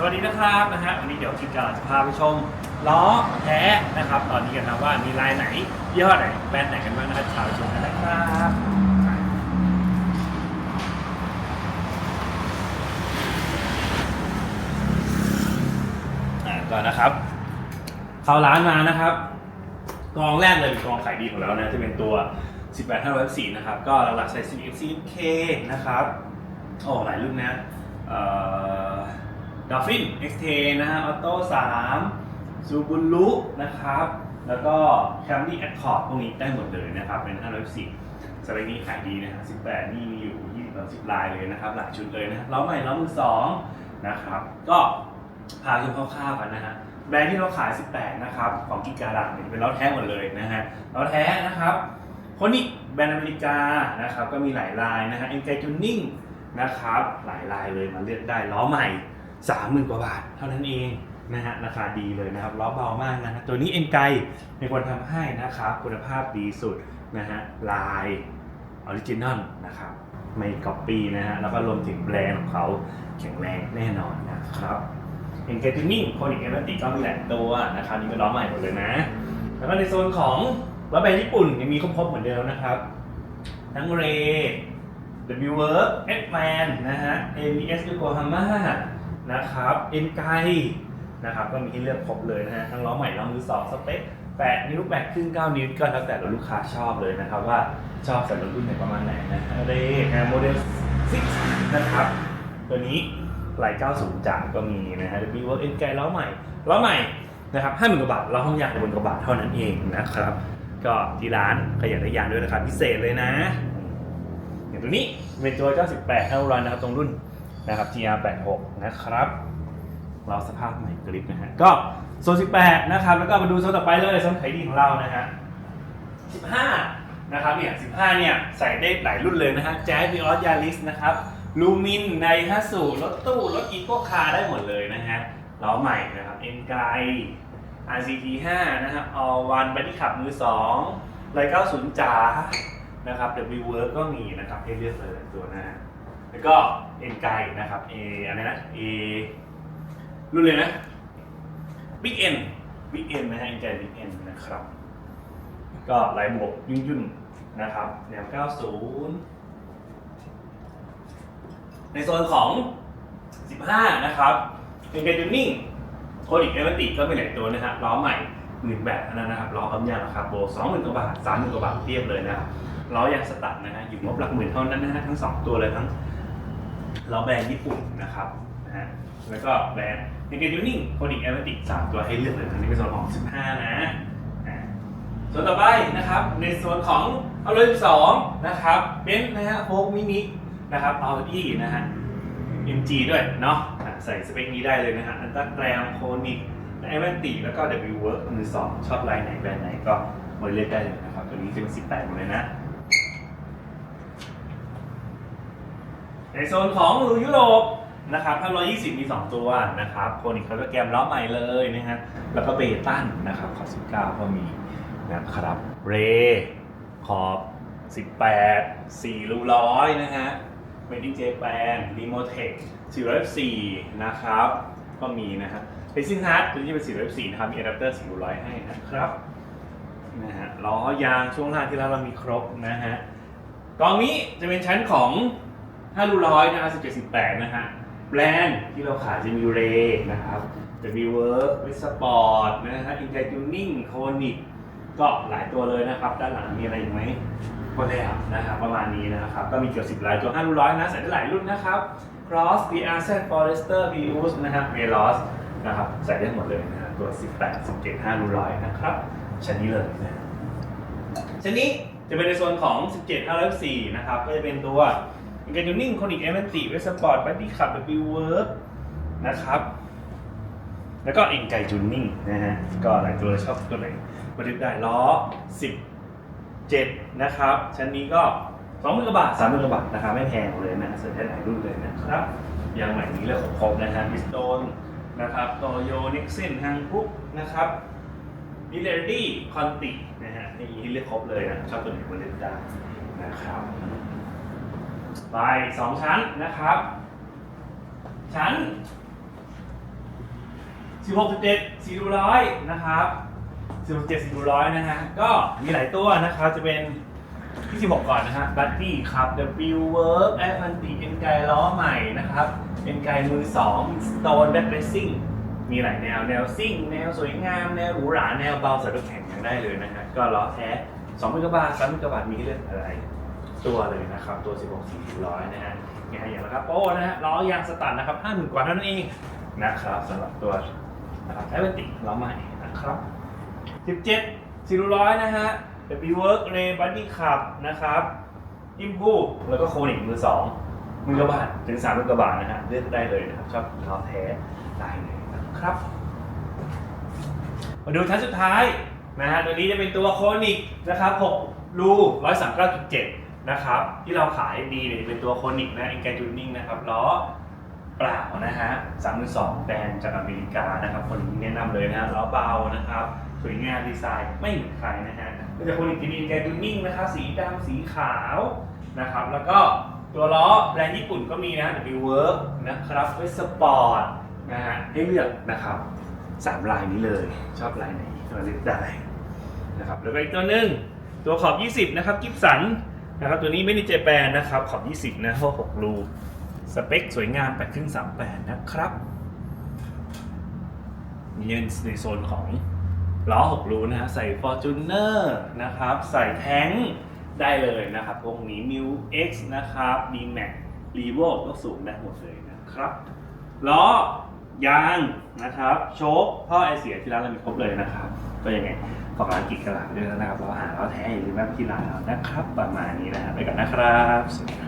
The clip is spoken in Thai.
สวัสดีนะครับนะฮะวันนี้เดี๋ยวคิดการจะพาไปชมล้อแท้นะครับ ตอนนี้กันนะว่ามีลายไหนยี่ห้อไหนแบรนด์ไหนกันบ้างนะครับพาไปชมกันนะครับก่อนนะครับ เข้าร้านมานะครับกองแรกเลยเป็นกองขายดีของเรานะจะเป็นตัว 18504 นะครับ ก็หลักๆใช้ CFC-K นะครับโอ้หลายรุ่นนะเอ่อ ดอฟฟิน XT นะฮะ ออโต้3ซูบุรุนะครับ แล้วก็ Camry Accord พวกนี้ได้หมดเลยนะครับ เป็น504สเปคนี้ขายดีนะฮะ18 นี่มีอยู่ 20 10ลายเลยนะครับ หลายชุดเลยนะล้อใหม่ล้อมือสองนะครับ ก็พาชมคร่าวๆกันนะฮะ แบรนด์ที่เราขาย 18 นะครับ ของกิการังเนี่ยเป็นล้อแท้หมดเลยนะฮะ ล้อแท้นะครับคนนี้แบรนด์อเมริกานะครับ ก็มีหลายลายนะฮะเอ็นไกจูนิ่งนะครับ หลายลายเลยมาเลือกได้ล้อใหม่ 30,000 กว่าบาท เท่านั้นเองนะฮะราคาดีเลยนะครับล้อเบามากนะตัวนี้เอ็นไกเป็นคนทำให้นะครับคุณภาพดีสุดนะฮะลายออริจินอลนะครับไม่ก๊อปปี้นะฮะแล้วก็รวมถึงแบรนด์ของเขาแข็งแรงแน่นอนนะครับเอ็นเกตินิ่งโคนิกเอเมติก็มีหลายตัวนะครับนี่เป็นล้อใหม่หมดเลยนะ แล้วก็ในโซนของล้อแบรนด์ญี่ปุ่นยังมีครบๆเหมือนเดิมนะครับ ทั้งเร W Work X Man นะฮะ ABS Yokohama นะครับ N ไกนะครับก็มีให้เลือกครบเลยนะฮะทั้งล้อใหม่ล้อมือสองสเปค8นิ้ว8ครึ่ง9นิ้วก็แล้วแต่ลูกค้าชอบเลยนะครับว่าชอบใส่รถรุ่นไหนประมาณไหนนะเรโมเดล6นะครับ ตัวนี้ไหล90จากก็มีนะฮะ W Work N ไกล้อใหม่ล้อใหม่นะครับ50,000กว่าบาทล้อห้องยางบนกว่าบาทเท่านั้นเองนะครับ ก็ที่ร้านใครอยากได้ยางด้วยราคาพิเศษเลยนะ อย่างตัวนี้เป็นตัว 98เท่าไรนะครับตรงรุ่น นะครับ GR86 นะครับ เราสภาพใหม่กริบนะฮะ ก็โซน18 นะครับ แล้วก็มาดูโซนต่อไปเลยโซนขายดีของเรานะฮะ15 นะครับเนี่ย15 เนี่ย ใส่ได้หลายรุ่นเลยนะฮะแจ๊สวีออสยาริสนะครับลูมินในฮัสสูรถตู้ รถอีโคคาร์ได้หมดเลยนะฮะล้อใหม่นะครับเอ็นไก RCT 5นะครับ All One บัดดี้ขับมือ2ไร90จ๋านะครับ W Work ก็มีนะครับ ให้เลือกเลยตัวหน้า แล้วก็ N ไกนะครับ A ออะไรนะ A รุ่นเลยนะ Big N Big N นนะฮะ N ไก Big N นนะครับ ก็ลายบวกยุ่นยุ่นๆนะครับแนว 90 ในโซนของ 15 นะครับ N ไก Tuning โคดิกเอเวอร์ติก็มีหลายตัวนะฮะล้อใหม่หมื่นแบบนั้นนะครับล้อปั๊มยางราคาโบสองหมื่นกว่าบาทสามหมื่นกว่าบาทเทียบเลยนะครับล้อยางสตัดนะฮะอยู่งบหลักหมื่นเท่านั้นนะฮะทั้งสองตัวเลยทั้ง ล้อแบรนด์ญี่ปุ่นนะครับนะฮะแล้วก็แบรนด์ในเกจูนิ่งโคดิกเอเวอร์ติสามตัวให้เลือกเลยทั้งนี้เป็นโซนของ 15 นะอ่าส่วนต่อไปนะครับในโซนของเอาเลย12นะครับเป็นซ์นะฮะโฟกมินินะครับเอาอี้นะฮะ MG ด้วยเนาะใส่สเปคนี้ได้เลยนะฮะอันตันแกรมโคนิกไอแวนตีแล้วก็ W Work มือสองชอบลายไหนแบรนด์ไหนก็มาเลือกได้เลยนะครับตัวนี้จะเป็น18หมดเลยนะ ในโซนของยุโรปนะครับถ้า120 มี 2 ตัวนะครับโคนิกเขาก็แกมล้อใหม่เลยนะฮะ แล้วก็เบตันนะครับขอบ19 ก็มีนะครับ เร ขอบ 18 4รูร้อยนะฮะเมดิเจแปนรีโมเทค404นะครับ ก็มีนะฮะเ a ซิ่งฮาร์ดตัวนี้เป็น404นะครับ มีอะแดปเตอร์400ให้นะครับนะฮะล้อยางช่วงล่างที่แล้วเรามีครบนะฮะกองนี้จะเป็นชั้นของ 5รูร้อยนะครับ1718นะฮะ แบรนด์ที่เราขายจะมีเรนะครับ W Work w i s p o r t นะฮะ i n t e r Tuning c o n i c ก็หลายตัวเลยนะครับ ด้านหลังมีอะไรอีกไหมก็แล้วนะครับประมาณนี้นะครับ ก็มีเกือบสิบลายตัว5รุ่นร้อยนะใส่ได้หลายรุ่นนะครับ Cross BRZ Forester Vius นะครับ Veloz นะครับใส่ได้หมดเลยนะฮะตัว 18 17 5รุ่นร้อยนะครับชั้นนี้เลยนะชั้นนี้จะเป็นในส่วนของ 17 5 4นะครับ ก็จะเป็นตัว i n c a t u n i n g Conic e v e n t i w e s p o r t Buddy Club W Work นะครับ แล้วก็ e n g a i Tuning นะฮะ ก็หลายตัวชอบตัวไหนบันทึกได้ล้อ10 7นะครับ ชั้นนี้ก็2 0 0 0 0กว่าบาท3 0 0 0 0กว่าบาทราคาไม่แพงเลยนะเซ็นได้หลายรุ่นเลยนะครับยางใหม่นี้เรื่องของครบนะฮะบิสโตนนะครับโตโยนิกเซนฮังกุ๊กนะครับมิเลดี้คอนตินะฮะนี่เรียกครบเลยนะชอบตัวไหนคนเล่นได้นะครับ ไปสองชั้นนะครับ ชั้น16 17 4ดูร้อยนะครับ16 17 4ดูร้อยนะฮะก็มีหลายตัวนะครับจะเป็นที่16ก่อนนะฮะบัตตี้ครับ W Work แอ t ันติเอ็นไกล้อใหม่นะครับเอ็นไกมือ2 Stone Back Racing มีหลายแนวแนวซิ่ง แนวสวยงามแนวหรูหราแนวเบาใส่รถแข่งยังได้เลยนะฮะก็ล้อแท้2มิลลิบาท3มิลลิบาทมีเลือกอะไร ตัวเลยนะครับ ตัว 16 400 นะฮะอย่างอย่างนะครับโอ้นะฮะล้อยางสตันนะครับ 50,000 กว่าเท่านั้นเองนะครับสำหรับตัวนะครับแอเวนติกล้อใหม่นะครับ 17 400 นะฮะ W Work Ray Buddy Club นะครับอิมพูแล้วก็โคนิกมือสองมือกระบาทถึง3มือกระบาทนะฮะเลือกได้เลยนะครับชอบล้อแท้ได้เลยนะครับ มาดูชั้นสุดท้ายนะฮะตัวนี้จะเป็นตัวโคนิกนะครับ6รู139.7 นะครับที่เราขายดีเนี่ยเป็นตัวโคนิกนะเอ็นไกจูนิ่งนะครับล้อเปล่านะฮะ32แบรนด์จากอเมริกานะครับคนนี้แนะนำเลยนะฮะล้อเบานะครับสวยงามดีไซน์ไม่เหมือนใครนะฮะก็จะโคนิกจะมีแกจูนิ่งนะครับสีดำสีขาวนะครับแล้วก็ตัวล้อแบรนด์ญี่ปุ่นก็มีนะ W Work นะครับเวสปอร์ตนะฮะให้เลือกนะครับสามลายนี้เลยชอบลายไหนก็เลือกได้นะครับแล้วก็อีกตัวหนึ่งตัวขอบ 20 นะครับกิฟสัน นะครับตัวนี้ไม่ได้เจแปนนะครับขอบ20นะเพรา6รูสเปคสวยงาม8ครึ่ง38 นะครับมีในโซนของล้อ6รูนะฮะใส่ Fortuner นะครับ ใส่แท้งได้เลยนะครับพวกนี้ m i u X นะครับ D Max r e v o ก็สูงได้หมดเลยนะครับล้อยางนะครับ โชคท่อไอเสียที่ร้านเรามีครบเลยนะครับ ก็ยังไงฝากร้านกิจกระลาด้วยนะครับ เราหาเราแท้อย่าลืมแวะไปที่ร้านเรานะครับ ประมาณนี้นะครับไปก่อนนะครับสวัสดีครับ